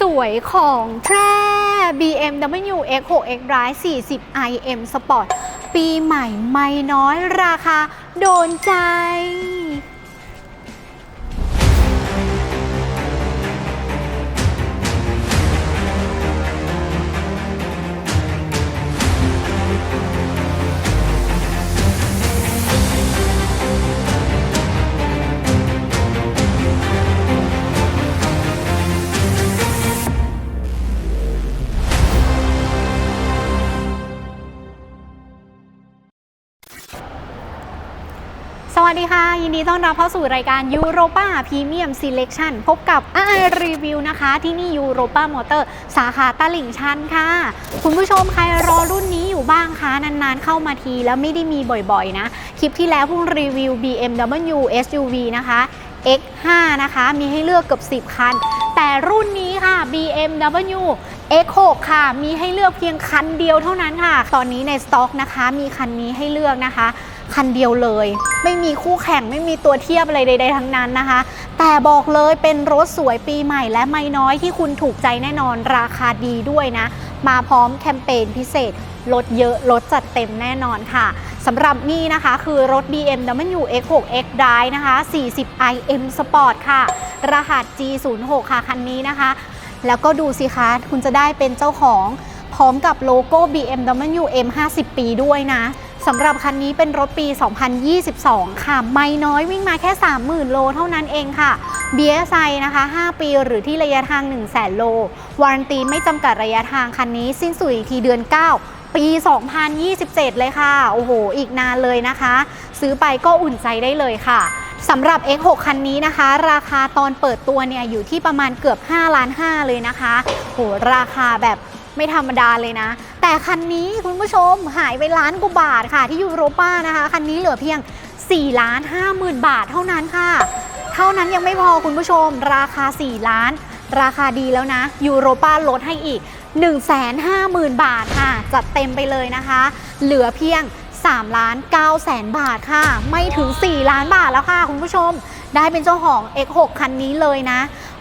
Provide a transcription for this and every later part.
สวยของแพร่ BMW X6 X Drive 40 iM Sport ปีใหม่ไม่น้อยราคาโดนใจ วัสดีค่ะ ยินดีต้อนรับเข้าสู่รายการ Europa Premium Selection พบกับอารีวิวนะคะ ที่นี่ Europa Motor สาขาตลิ่งชันค่ะ คุณผู้ชมใครรอรุ่นนี้อยู่บ้างคะ นานๆเข้ามาทีแล้วไม่ได้มีบ่อยๆนะ คลิปที่แล้วเพิ่งรีวิว BMW SUV นะคะ X5 นะคะ มีให้เลือกเกือบ10 คัน แต่รุ่นนี้ค่ะ BMW X6 ค่ะ มีให้เลือกเพียงคันเดียวเท่านั้นค่ะ ตอนนี้ในสต็อกนะคะ มีคันนี้ให้เลือกนะคะ คันเดียวเลย ไม่มีคู่แข่งไม่มีตัวเทียบอะไรใด ๆ ทั้งนั้นนะคะ แต่บอกเลยเป็นรถสวยปีใหม่และไม่น้อยที่คุณถูกใจแน่นอนราคาดีด้วยนะ มาพร้อมแคมเปญพิเศษลดเยอะลดจัดเต็มแน่นอนค่ะสำหรับนี่นะคะคือรถ BMW X6 X Drive นะคะ 40 iM Sport ค่ะ รหัส G06 ค่ะคันนี้นะคะ แล้วก็ดูสิคะคุณจะได้เป็นเจ้าของพร้อมกับโลโก้ BMW M 50 ปีด้วยนะ สำหรับคันนี้เป็นรถปี 2022 ค่ะ ไม่น้อยวิ่งมาแค่ 30,000 โลเท่านั้นเองค่ะ BSI นะคะ 5 ปีหรือที่ระยะทาง 1 0 0 0 0 0 โล วารันตีไม่จำกัดระยะทางคันนี้สิ้นสุดอีกทีเดือน 9ปี 2027 เลยค่ะ โอ้โห อีกนานเลยนะคะ ซื้อไปก็อุ่นใจได้เลยค่ะ สำหรับ X6 คันนี้นะคะ ราคาตอนเปิดตัวเนี่ยอยู่ที่ประมาณเกือบ 5 ล้าน 5 เลยนะคะ โห ราคาแบบ ไม่ธรรมดาเลยนะ แต่คันนี้คุณผู้ชมหายไปล้านกว่าบาทค่ะที่ยูโรป้านะคะ คันนี้เหลือเพียง4ล้าน5หมื่นบาทเท่านั้นค่ะ เท่านั้นยังไม่พอคุณผู้ชม ราคา 4 ล้าน ราคาดีแล้วนะยูโรป้าลดให้อีก 1 5 0 0 0 0 บาทค่ะ จัดเต็มไปเลยนะคะ เหลือเพียง3ล้าน9แสนบาทค่ะ ไม่ถึง 4 ล้านบาทแล้วค่ะ คุณผู้ชม ได้เป็นเจ้าของ X6 คันนี้เลยนะ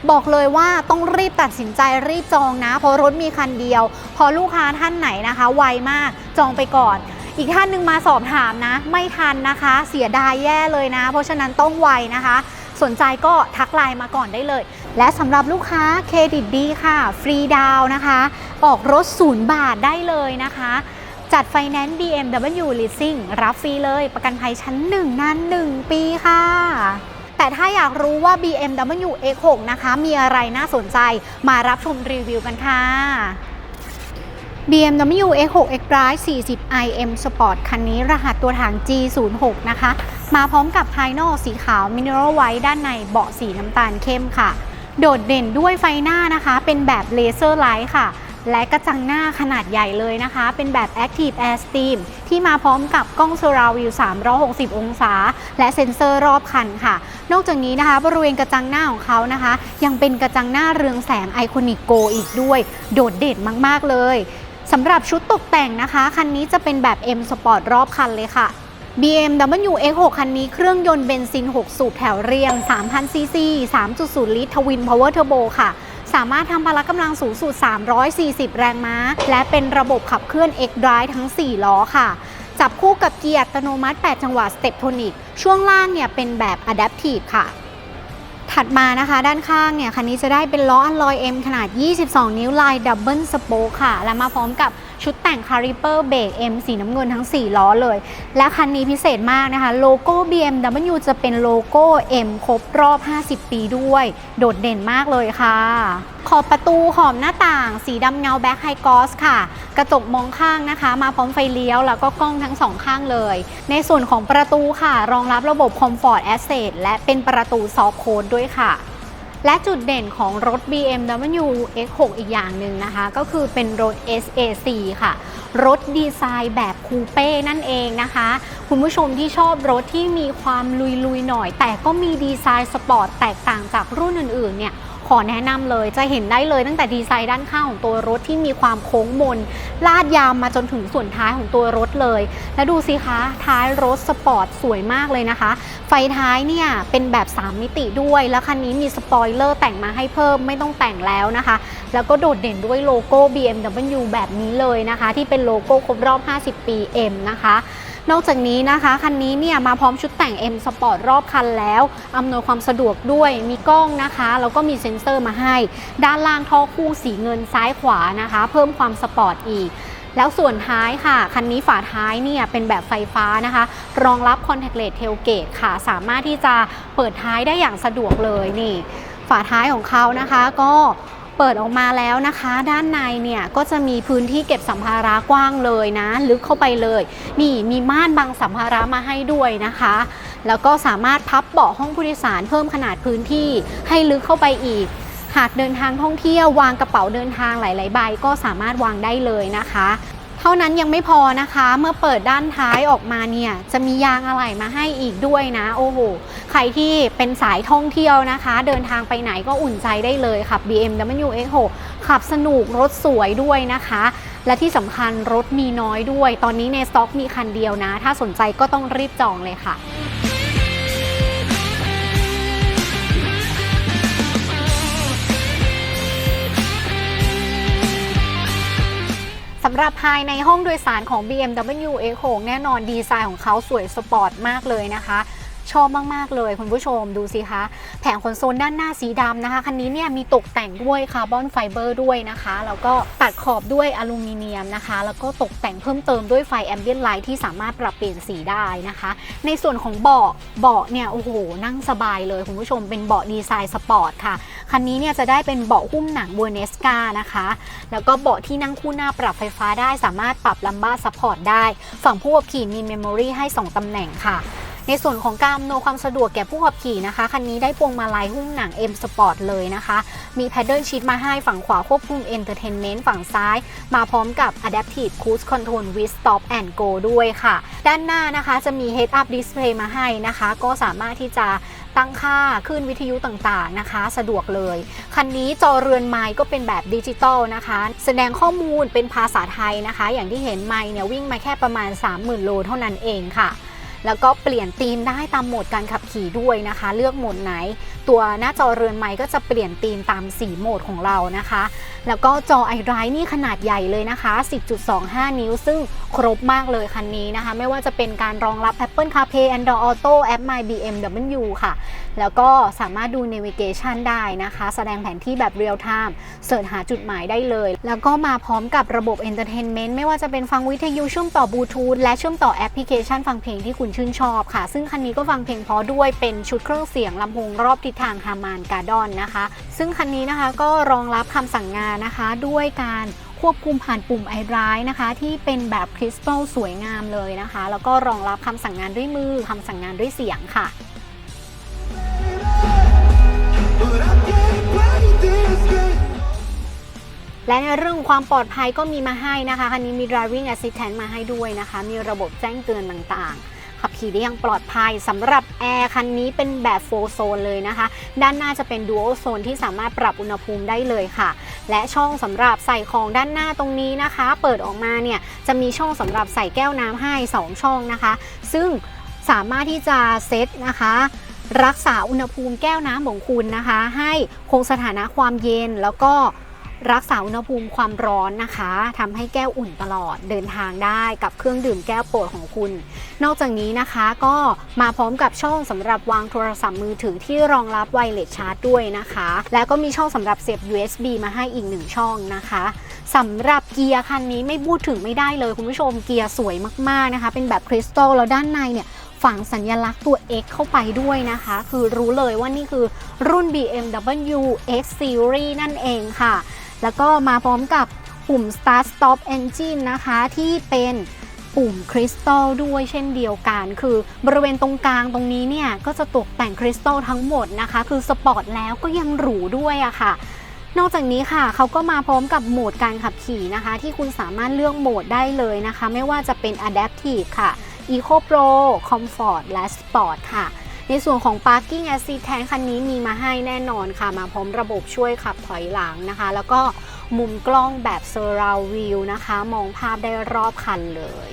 บอกเลยว่าต้องรีบตัดสินใจรีบจองนะ เพราะรถมีคันเดียว พอลูกค้าท่านไหนนะคะ ไวมากจองไปก่อน อีกท่านหนึ่งมาสอบถามนะ ไม่ทันนะคะ เสียดายแย่เลยนะ เพราะฉะนั้นต้องไวนะคะ สนใจก็ทักไลน์มาก่อนได้เลย และสำหรับลูกค้าเครดิตดีค่ะ ฟรีดาวนะคะ ออกรถศูนย์บาทได้เลยนะคะจัดไฟแนนซ์ BMW Leasing รับฟรีเลย ประกันภัยชั้น 1 นาน 1 ปีค่ะ แต่ถ้าอยากรู้ว่า BMW X6 นะคะ มีอะไรน่าสนใจมารับชมรีวิวกันค่ะ BMW X6 X Drive 40 iM Sport คันนี้รหัสตัวถัง G06 นะคะ มาพร้อมกับภายนอกสีขาว Mineral White ด้านในเบาะสีน้ำตาลเข้มค่ะ โดดเด่นด้วยไฟหน้านะคะ เป็นแบบเลเซอร์ไลท์ค่ะ และกระจังหน้าขนาดใหญ่เลยนะคะ เป็นแบบ Active Air Steam ที่มาพร้อมกับกล้อง Surround View 360 องศา และเซ็นเซอร์รอบคันค่ะ นอกจากนี้นะคะ บริเวณกระจังหน้าของเขานะคะ ยังเป็นกระจังหน้าเรืองแสงไอคอนิกโกอีกด้วย โดดเด่นมากๆเลยสำหรับชุดตกแต่งนะคะ คันนี้จะเป็นแบบ M Sport รอบคันเลยค่ะ BMW X6 คันนี้เครื่องยนต์เบนซิน 6 สูบแถวเรียง 3,000ซีซี3.0 ลิตรทวินพาวเวอร์เทอร์โบค่ะ สามารถทำพละกำลังสูงสุด 340 แรงม้า และเป็นระบบขับเคลื่อน X Drive ทั้ง 4 ล้อค่ะจับคู่กับเกียร์อัตโนมัติ 8 จังหวะสเตปโทนิกช่วงล่างเนี่ยเป็นแบบ Adaptive ค่ะ ถัดมานะคะด้านข้างเนี่ยคันนี้จะได้เป็นล้ออัลลอย M ขนาด 22 นิ้วลายดับเบิลสโปคค่ะ และมาพร้อมกับ ชุดแต่งคาริเปอร์เบรก M สีน้ำเงินทั้ง 4 ล้อเลย และคันนี้พิเศษมากนะคะ โลโก้ BMW จะเป็นโลโก้ M ครบรอบ 50 ปีด้วย โดดเด่นมากเลยค่ะ ขอบประตูขอบหน้าต่าง สีดำเงาแบ็คไฮกอสค่ะ กระจกมองข้างนะคะ มาพร้อมไฟเลี้ยว แล้วก็กล้องทั้งสองข้างเลย ในส่วนของประตูค่ะ รองรับระบบ Comfort Access และเป็นประตูซอฟโค้ดด้วยค่ะ และจุดเด่นของรถ BMW X6 อีกอย่างหนึ่งนะคะ ก็คือเป็นรถ SAC ค่ะ รถดีไซน์แบบคูเป้นั่นเองนะคะ คุณผู้ชมที่ชอบรถที่มีความลุยๆหน่อย แต่ก็มีดีไซน์สปอร์ตแตกต่างจากรุ่นอื่นๆเนี่ยขอแนะนำเลยจะเห็นได้เลยตั้งแต่ดีไซน์ด้านข้างของตัวรถที่มีความโค้งมน ลาดยาวมาจนถึงส่วนท้ายของตัวรถเลย แล้วดูสิคะท้ายรถสปอร์ตสวยมากเลยนะคะ ไฟท้ายเนี่ยเป็นแบบ 3 มิติด้วย แล้วคันนี้มีสปอยเลเลอร์แต่งมาให้เพิ่มไม่ต้องแต่งแล้วนะคะ แล้วก็โดดเด่นด้วยโลโก้ BMW แบบนี้เลยนะคะ ที่เป็นโลโก้ครบรอบ 50 ปี M นะคะ นอกจากนี้นะคะ คันนี้เนี่ยมาพร้อมชุดแต่ง M Sport รอบคันแล้ว อำนวยความสะดวกด้วย มีกล้องนะคะ แล้วก็มีเซ็นเซอร์มาให้ ด้านล่างท่อคู่สีเงินซ้ายขวานะคะ เพิ่มความสปอร์ตอีกแล้วส่วนท้ายค่ะ คันนี้ฝาท้ายเนี่ยเป็นแบบไฟฟ้านะคะ รองรับ Contactless Tailgate ค่ะ สามารถที่จะเปิดท้ายได้อย่างสะดวกเลยนี่ ฝาท้ายของเขานะคะก็ เปิดออกมาแล้วนะคะ ด้านในเนี่ยก็จะมีพื้นที่เก็บสัมภาระกว้างเลยนะ ลึกเข้าไปเลย นี่มีม่านบังสัมภาระมาให้ด้วยนะคะ แล้วก็สามารถพับเบาะห้องผู้โดยสารเพิ่มขนาดพื้นที่ให้ลึกเข้าไปอีก หากเดินทางท่องเที่ยววางกระเป๋าเดินทางหลาย ๆ ใบก็สามารถวางได้เลยนะคะ ท่านั้นยังไม่พอนะคะ เมื่อเปิดด้านท้ายออกมาเนี่ย จะมียางอะไหล่มาให้อีกด้วยนะ โอ้โห ใครที่เป็นสายท่องเที่ยวนะคะ เดินทางไปไหนก็อุ่นใจได้เลยขับ BMW X6 ขับสนุกรถสวยด้วยนะคะ และที่สำคัญรถมีน้อยด้วย ตอนนี้ในสต็อกมีคันเดียวนะ ถ้าสนใจก็ต้องรีบจองเลยค่ะ หรับภายในห้องโดยสารของ BMW X6 แน่นอนดีไซน์ของเขาสวยสปอร์ตมากเลยนะคะ ชอบมาก ๆ เลยคุณผู้ชมดูสิคะ แผงคอนโซลด้านหน้าสีดำนะคะ คันนี้เนี่ยมีตกแต่งด้วยคาร์บอนไฟเบอร์ด้วยนะคะ แล้วก็ตัดขอบด้วยอลูมิเนียมนะคะ แล้วก็ตกแต่งเพิ่มเติมด้วยไฟแอมเบียนไลท์ที่สามารถปรับเปลี่ยนสีได้นะคะ ในส่วนของเบาะเบาะเนี่ยโอ้โหนั่งสบายเลยคุณผู้ชมเป็นเบาะดีไซน์สปอร์ตค่ะคันนี้เนี่ยจะได้เป็นเบาะหุ้มหนังบัวเนสกานะคะ แล้วก็เบาะที่นั่งคู่หน้าปรับไฟฟ้าได้สามารถปรับลัมบ้าซัพพอร์ตได้ ฝั่งผู้ขับขี่มีเมมโมรีให้ 2 ตำแหน่งค่ะ ในส่วนของการอำนวยความสะดวกแก่ผู้ขับขี่นะคะ คันนี้ได้พวงมาลัยหุ้มหนัง M Sport เลยนะคะ มีแพดเดิลชีตมาให้ฝั่งขวาควบคุม Entertainment ฝั่งซ้าย มาพร้อมกับ Adaptive Cruise Control with Stop and Go ด้วยค่ะ ด้านหน้านะคะจะมี Head Up Display มาให้นะคะ ก็สามารถที่จะตั้งค่าคลื่นวิทยุต่างๆนะคะ สะดวกเลย คันนี้จอเรือนไม้ก็เป็นแบบดิจิตอลนะคะ แสดงข้อมูลเป็นภาษาไทยนะคะ อย่างที่เห็นไม้เนี่ยวิ่งมาแค่ประมาณ 30,000 โลเท่านั้นเองค่ะ แล้วก็เปลี่ยนธีมได้ตามโหมดการขับขี่ด้วยนะคะ เลือกโหมดไหน ตัวหน้าจอเรือนไม้ก็จะเปลี่ยนธีมตามสีโหมดของเรานะคะ แล้วก็จอ iDrive นี่ขนาดใหญ่เลยนะคะ 10.25 นิ้ว ซึ่งครบมากเลยคันนี้นะคะ ไม่ว่าจะเป็นการรองรับ Apple CarPlay Android Auto แอป My BMW ค่ะ แล้วก็สามารถดู Navigation ได้นะคะ แสดงแผนที่แบบ Real Time เสิร์ชหาจุดหมายได้เลย แล้วก็มาพร้อมกับระบบ Entertainment ไม่ว่าจะเป็นฟังวิทยุเชื่อมต่อบลูทูธและเชื่อมต่อแอปพลิเคชันฟังเพลงที่คุณชื่นชอบค่ะ ซึ่งคันนี้ก็ฟังเพลงเพราะด้วยเป็นชุดเครื่องเสียงลำโพงรอบทิศทางฮามานการ์ดอนนะคะ ซึ่งคันนี้นะคะก็รองรับคำสั่งงานนะคะด้วยการควบคุมผ่านปุ่มไอร้ายนะคะ ที่เป็นแบบคริสตัลสวยงามเลยนะคะ แล้วก็รองรับคำสั่งงานด้วยมือคำสั่งงานด้วยเสียงค่ะและในเรื่องความปลอดภัยก็มีมาให้นะคะ คันนี้มี driving assistant มาให้ด้วยนะคะ มีระบบแจ้งเตือนต่างๆ ขับขี่ได้อย่างปลอดภัยสำหรับแอร์คันนี้เป็นแบบโฟโซนเลยนะคะ ด้านหน้าจะเป็น dual zone ที่สามารถปรับอุณหภูมิได้เลยค่ะ และช่องสำหรับใส่ของด้านหน้าตรงนี้นะคะ เปิดออกมาเนี่ยจะมีช่องสำหรับใส่แก้วน้ำให้ 2 ช่องนะคะ ซึ่งสามารถที่จะเซตนะคะรักษาอุณหภูมิแก้วน้ำของคุณนะคะ ให้คงสถานะความเย็นแล้วก็ รักษาอุณหภูมิความร้อนนะคะทำให้แก้วอุ่นตลอดเดินทางได้กับเครื่องดื่มแก้วโปรดของคุณ นอกจากนี้นะคะก็มาพร้อมกับช่องสำหรับวางโทรศัพท์มือถือที่รองรับไวเลสชาร์จด้วยนะคะ แล้วก็มีช่องสำหรับเสียบ USB มาให้อีกหนึ่งช่องนะคะสำหรับเกียร์คันนี้ไม่พูดถึงไม่ได้เลยคุณผู้ชมเกียร์สวยมากๆนะคะ เป็นแบบคริสตัลแล้วด้านในเนี่ย ฝังสัญลักษณ์ตัว X เข้าไปด้วยนะคะ คือรู้เลยว่านี่คือรุ่น BMW X Series นั่นเองค่ะ แล้วก็มาพร้อมกับปุ่ม Start Stop Engine นะคะที่เป็นปุ่มคริสตัลด้วยเช่นเดียวกัน คือบริเวณตรงกลางตรงนี้เนี่ย ก็จะตกแต่งคริสตัลทั้งหมดนะคะ คือสปอร์ตแล้วก็ยังหรูด้วยอะค่ะ นอกจากนี้ค่ะ เขาก็มาพร้อมกับโหมดการขับขี่นะคะ ที่คุณสามารถเลือกโหมดได้เลยนะคะ ไม่ว่าจะเป็น Adaptive ค่ะ Eco Pro Comfort และ Sport ค่ะ ในส่วนของ Parking Assistant คันนี้มีมาให้แน่นอนค่ะ มาพร้อมระบบช่วยขับถอยหลังนะคะ แล้วก็มุมกล้องแบบ Surround View นะคะ มองภาพได้รอบคันเลย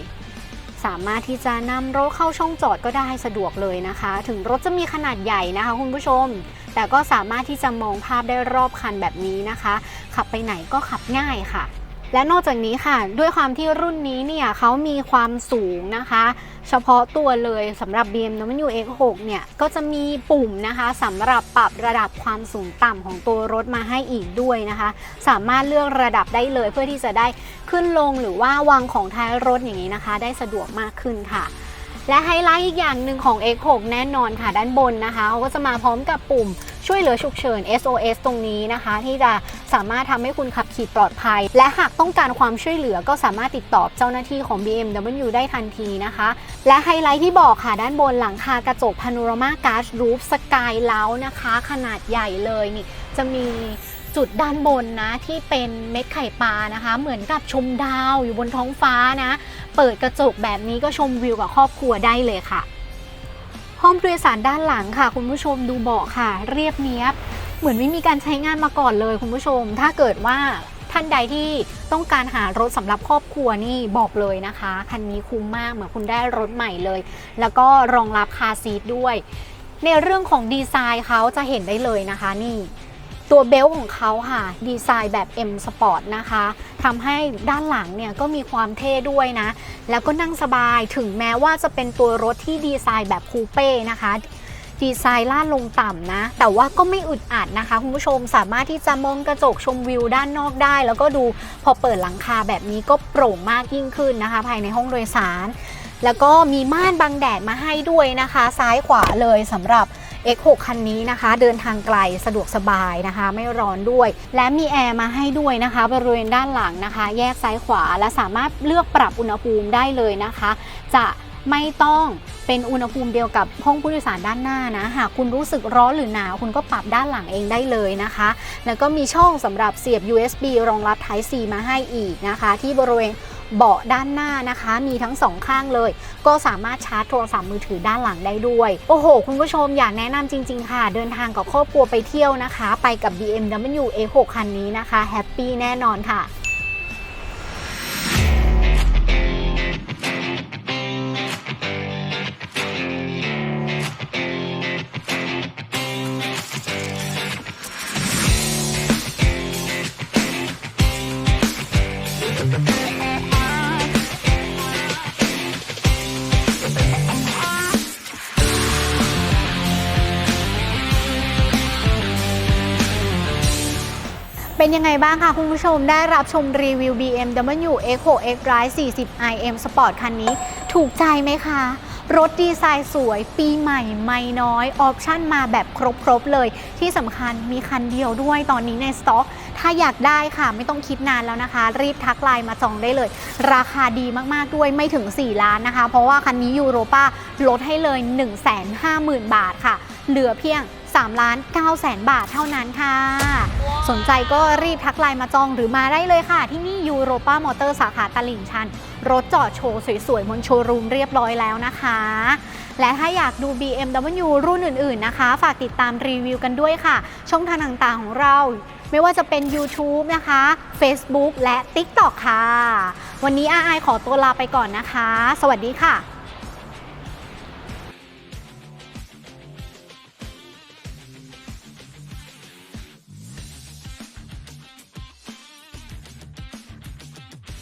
สามารถที่จะนำรถเข้าช่องจอดก็ได้สะดวกเลยนะคะ ถึงรถจะมีขนาดใหญ่นะคะคุณผู้ชมแต่ก็สามารถที่จะมองภาพได้รอบคันแบบนี้นะคะ ขับไปไหนก็ขับง่ายค่ะ และนอกจากนี้ค่ะ ด้วยความที่รุ่นนี้เนี่ยเขามีความสูงนะคะ เฉพาะตัวเลยสำหรับ BMW X6 เนี่ย ก็จะมีปุ่มนะคะสำหรับปรับระดับความสูงต่ำของตัวรถมาให้อีกด้วยนะคะ สามารถเลือกระดับได้เลยเพื่อที่จะได้ขึ้นลงหรือว่าวางของท้ายรถอย่างนี้นะคะ ได้สะดวกมากขึ้นค่ะ และไฮไลท์อีกอย่างหนึ่งของ X6 แน่นอนค่ะด้านบนนะคะเขาก็จะมาพร้อมกับปุ่มช่วยเหลือฉุกเฉิน SOS ตรงนี้นะคะ ที่จะสามารถทำให้คุณขับขี่ปลอดภัย และหากต้องการความช่วยเหลือก็สามารถติดต่อเจ้าหน้าที่ของ BMW ได้ทันทีนะคะ และไฮไลท์ที่บอกค่ะด้านบนหลังคากระจกพาโนรามาการ์ดรูฟสกายเล้านะคะ ขนาดใหญ่เลยนี่จะมี จุดด้านบนนะที่เป็นเม็ดไข่ปลานะคะ เหมือนกับชมดาวอยู่บนท้องฟ้านะ เปิดกระจกแบบนี้ก็ชมวิวกับครอบครัวได้เลยค่ะ ห้องโดยสารด้านหลังค่ะ คุณผู้ชมดูเบาะค่ะ เรียบเนี้ยบ เหมือนไม่มีการใช้งานมาก่อนเลยคุณผู้ชม ถ้าเกิดว่าท่านใดที่ต้องการหารถสำหรับครอบครัวนี่บอกเลยนะคะคันนี้คุ้มมากเหมือนคุณได้รถใหม่เลย แล้วก็รองรับคาซีทด้วย ในเรื่องของดีไซน์เขาจะเห็นได้เลยนะคะนี่ ตัวเบลต์ของเขาค่ะ ดีไซน์แบบ M Sport นะคะทำให้ด้านหลังเนี่ยก็มีความเท่ด้วยนะ แล้วก็นั่งสบายถึงแม้ว่าจะเป็นตัวรถที่ดีไซน์แบบคูเป้นะคะดีไซน์ล่าดลงต่ำนะ แต่ว่าก็ไม่อึดอัดนะคะคุณผู้ชมสามารถที่จะมองกระจกชมวิวด้านนอกได้ แล้วก็ดูพอเปิดหลังคาแบบนี้ก็โปร่งมากยิ่งขึ้นนะคะ ภายในห้องโดยสาร แล้วก็มีม่านบังแดดมาให้ด้วยนะคะ ซ้ายขวาเลยสำหรับ X6 คันนี้นะคะ เดินทางไกลสะดวกสบายนะคะ ไม่ร้อนด้วย และมีแอร์มาให้ด้วยนะคะ บริเวณด้านหลังนะคะ แยกซ้ายขวาและสามารถเลือกปรับอุณหภูมิได้เลยนะคะ จะไม่ต้องเป็นอุณหภูมิเดียวกับห้องผู้โดยสารด้านหน้านะหากคุณรู้สึกร้อนหรือหนาวคุณก็ปรับด้านหลังเองได้เลยนะคะ แล้วก็มีช่องสำหรับเสียบ USB รองรับ Type C มาให้อีกนะคะ ที่บริเวณ เบาะด้านหน้านะคะ มีทั้งสองข้างเลย ก็สามารถชาร์จโทรศัพท์มือถือด้านหลังได้ด้วย โอ้โห คุณผู้ชมอยากแนะนำจริง ๆ ค่ะ เดินทางกับครอบครัวไปเที่ยวนะคะ ไปกับ BMW A6 คันนี้นะคะแฮปปี้แน่นอนค่ะ ยังไงบ้างคะคุณผู้ชมได้รับชมรีวิว BMW X6 X Drive 40 iM Sport คันนี้ ถูกใจไหมคะ รถดีไซน์สวย ปีใหม่ไม่น้อย ออปชั่นมาแบบครบ ๆ เลย ที่สำคัญมีคันเดียวด้วยตอนนี้ในสต็อก ถ้าอยากได้ค่ะ ไม่ต้องคิดนานแล้วนะคะ รีบทักไลน์มาจองได้เลย ราคาดีมากๆด้วยไม่ถึง 4 ล้านนะคะ เพราะว่าคันนี้ยูโรป้าลดให้เลย 150,000 บาทค่ะ เหลือเพียง 3 ล้าน9แสนบาทเท่านั้นค่ะ สนใจก็รีบทักไลน์มาจองหรือมาได้เลยค่ะ ที่นี่ยูโรป้ามอเตอร์สาขาตลิ่งชัน รถจอดโชว์สวยๆบนโชว์รูมเรียบร้อยแล้วนะคะ และถ้าอยากดู BMW รุ่นอื่นๆนะคะ ฝากติดตามรีวิวกันด้วยค่ะ ช่องทางต่างๆของเราไม่ว่าจะเป็น YouTube นะคะ Facebook และ TikTok ค่ะ วันนี้อาไอายขอตัวลาไปก่อนนะคะ สวัสดีค่ะ